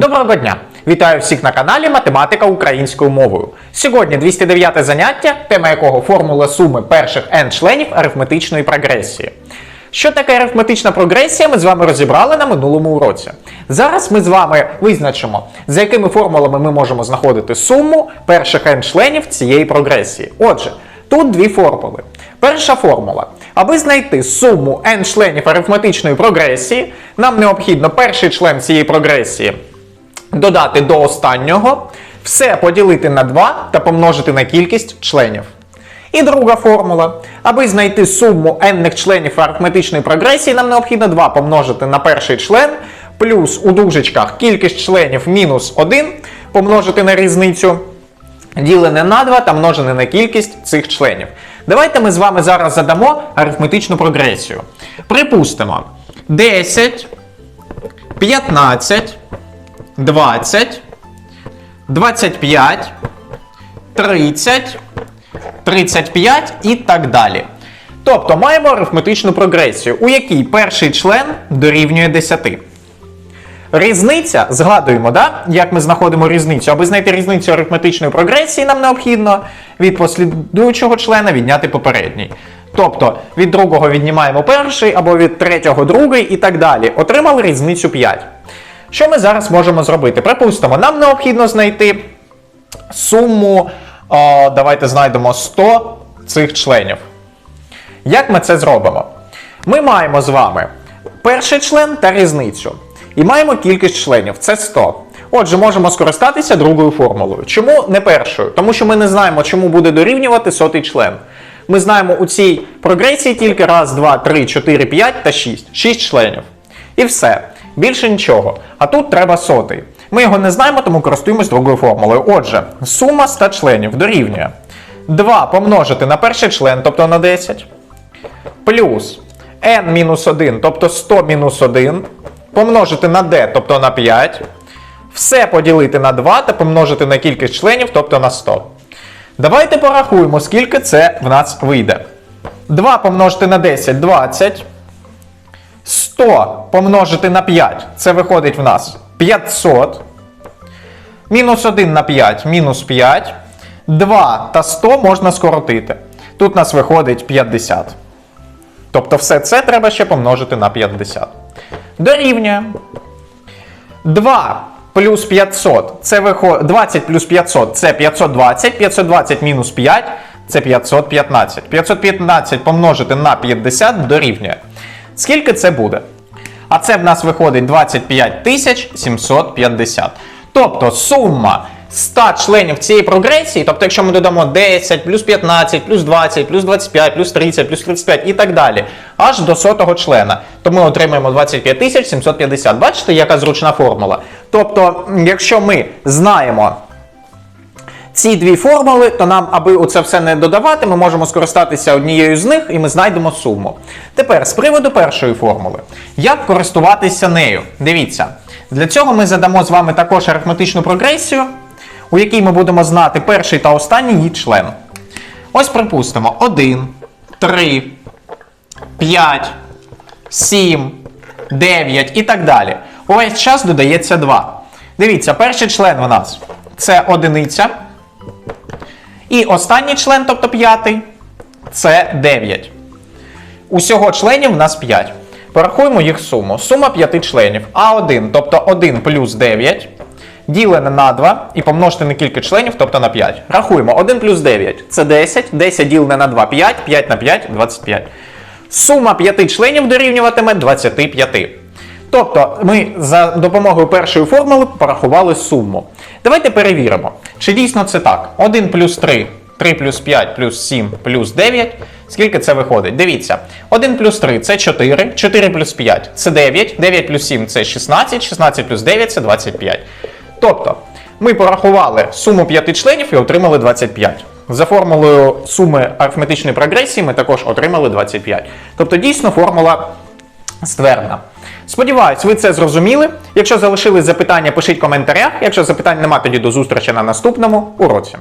Доброго дня! Вітаю всіх на каналі Математика українською мовою. Сьогодні 209 заняття, тема якого формула суми перших n членів арифметичної прогресії. Що таке арифметична прогресія, ми з вами розібрали на минулому уроці. Зараз ми з вами визначимо, за якими формулами ми можемо знаходити суму перших n членів цієї прогресії. Отже, тут дві формули. Перша формула. Аби знайти суму n членів арифметичної прогресії, нам необхідно перший член цієї прогресії додати до останнього, все поділити на 2 та помножити на кількість членів. І друга формула. Аби знайти суму n членів арифметичної прогресії, нам необхідно 2 помножити на перший член, плюс у дужечках кількість членів мінус 1 помножити на різницю, ділене на 2 та множене на кількість цих членів. Давайте ми з вами зараз задамо арифметичну прогресію. Припустимо, 10, 15, 20, 25, 30, 35 і так далі. Тобто маємо арифметичну прогресію, у якій перший член дорівнює 10. Різниця, згадуємо, да? як ми знаходимо різницю. Аби знайти різницю арифметичної прогресії, нам необхідно від послідуючого члена відняти попередній. Тобто від другого віднімаємо перший, або від третього другий і так далі. Отримали різницю 5. Що ми зараз можемо зробити? Припустимо, нам необхідно знайти суму, о, давайте знайдемо 100 цих членів. Як ми це зробимо? Ми маємо з вами перший член та різницю. І маємо кількість членів це 100. Отже, можемо скористатися другою формулою. Чому не першою? Тому що ми не знаємо, чому буде дорівнювати сотий член. Ми знаємо у цій прогресії тільки раз, два, три, чотири, п'ять та 6. 6 членів. І все. Більше нічого. А тут треба сотий. Ми його не знаємо, тому користуємось другою формулою. Отже, сума 100 членів дорівнює 2 помножити на перший член, тобто на 10, плюс n-1, тобто 100 мінус 1, помножити на d, тобто на 5, все поділити на 2 та помножити на кількість членів, тобто на 100. Давайте порахуємо, скільки це в нас вийде. 2 помножити на 10 20. 100 помножити на 5, це виходить в нас 500. Мінус 1 на 5, мінус 5. 2 та 100 можна скоротити. Тут у нас виходить 50. Тобто все це треба ще помножити на 50. Дорівнює. 2 плюс 500 це виходить. 20 плюс 500 це 520. 520 мінус 5 це 515. 515 помножити на 50 дорівнює. Скільки це буде? А це в нас виходить 25 750. Тобто сума 100 членів цієї прогресії, тобто, якщо ми додамо 10, плюс 15, плюс 20, плюс 25, плюс 30, плюс 35 і так далі, аж до сотого члена, то ми отримаємо 25 тисяч 750. Бачите, яка зручна формула? Тобто, якщо ми знаємо ці дві формули, то нам, аби це все не додавати, ми можемо скористатися однією з них і ми знайдемо суму. Тепер, з приводу першої формули, як користуватися нею? Дивіться, для цього ми задамо з вами також арифметичну прогресію, у якій ми будемо знати перший та останній її член. Ось припустимо 1, 3, 5, 7, 9 і так далі. Увесь час додається 2. Дивіться, перший член у нас це одиниця. І останній член, тобто п'ятий, це 9. Усього членів в нас 5. Порахуємо їх суму. Сума 5 членів. А1, тобто 1 плюс 9, ділене на 2 і помножити на кілька членів, тобто на 5. Рахуємо. 1 плюс 9 це 10, 10 ділене на 2 5, 5 на 5 25. Сума 5 членів дорівнюватиме 25. Тобто ми за допомогою першої формули порахували суму. Давайте перевіримо, чи дійсно це так. 1 плюс 3, 3 плюс 5 плюс 7 плюс 9. Скільки це виходить? Дивіться. 1 плюс 3 це 4, 4 плюс 5 це 9, 9 плюс 7 це 16, 16 плюс 9 це 25. Тобто, ми порахували суму 5 членів і отримали 25. За формулою суми арифметичної прогресії ми також отримали 25. Тобто, дійсно, формула ствердна. Сподіваюсь, ви це зрозуміли. Якщо залишились запитання, пишіть в коментарях. Якщо запитань нема, тоді до зустрічі на наступному уроці.